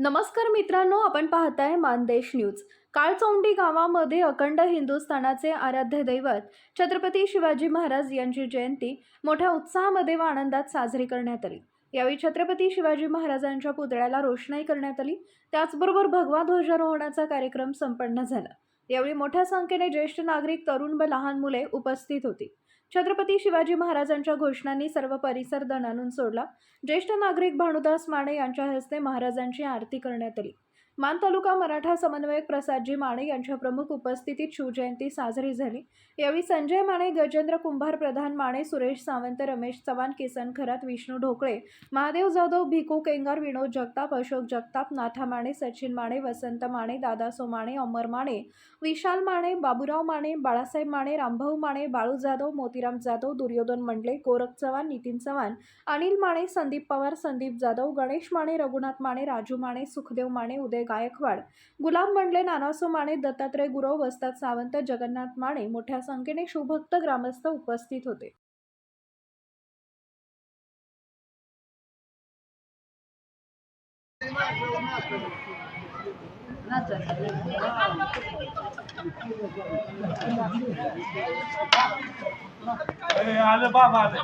नमस्कार मित्रांनो आपण पाहताय मानदेश न्यूज. काळचौंडी गावामध्ये अखंड हिंदुस्थानाचे आराध्य दैवत छत्रपती शिवाजी महाराज यांची जयंती मोठ्या उत्साहामध्ये व आनंदात साजरी करण्यात आली. यावेळी छत्रपती शिवाजी महाराजांच्या पुतळ्याला रोषणाई करण्यात आली. त्याचबरोबर भगवा ध्वजारोहणाचा कार्यक्रम संपन्न झाला. यावेळी मोठ्या संख्येने ज्येष्ठ नागरिक तरुण व लहान मुले उपस्थित होती. छत्रपती शिवाजी महाराजांच्या घोषणांनी सर्व परिसर दणानून सोडला. ज्येष्ठ नागरिक भानुदास माने यांच्या हस्ते महाराजांची आरती करण्यात आली. मान तालुका मराठा समन्वयक प्रसादजी माने यांच्या प्रमुख उपस्थितीत शिवजयंती साजरी झाली. यावेळी संजय माने गजेंद्र कुंभार प्रधान माने सुरेश सावंत रमेश चव्हाण किसन खरात विष्णू ढोकळे महादेव जाधव भिकू केंगार विनोद जगताप अशोक जगताप नाथा माने सचिन माने वसंत माने दादासो माने अमर माने विशाल माने बाबूराव माने बाळासाहेब माने रामभाऊ माने बाळू जाधव मोतीराम जाधव दुर्योधन मंडले गोरख चव्हाण नितीन चव्हाण अनिल माने संदीप पवार संदीप जाधव गणेश माने रघुनाथ माने राजू माने सुखदेव माने उदय गायकवाड. गुलाम मंडले नानासो माने दत्तात्रय गुरव वस्ताद सावंत जगन्नाथ माने मोठ्या संख्येने शिवभक्त ग्रामस्थ उपस्थित होते. ए, आलं बाबा आलं.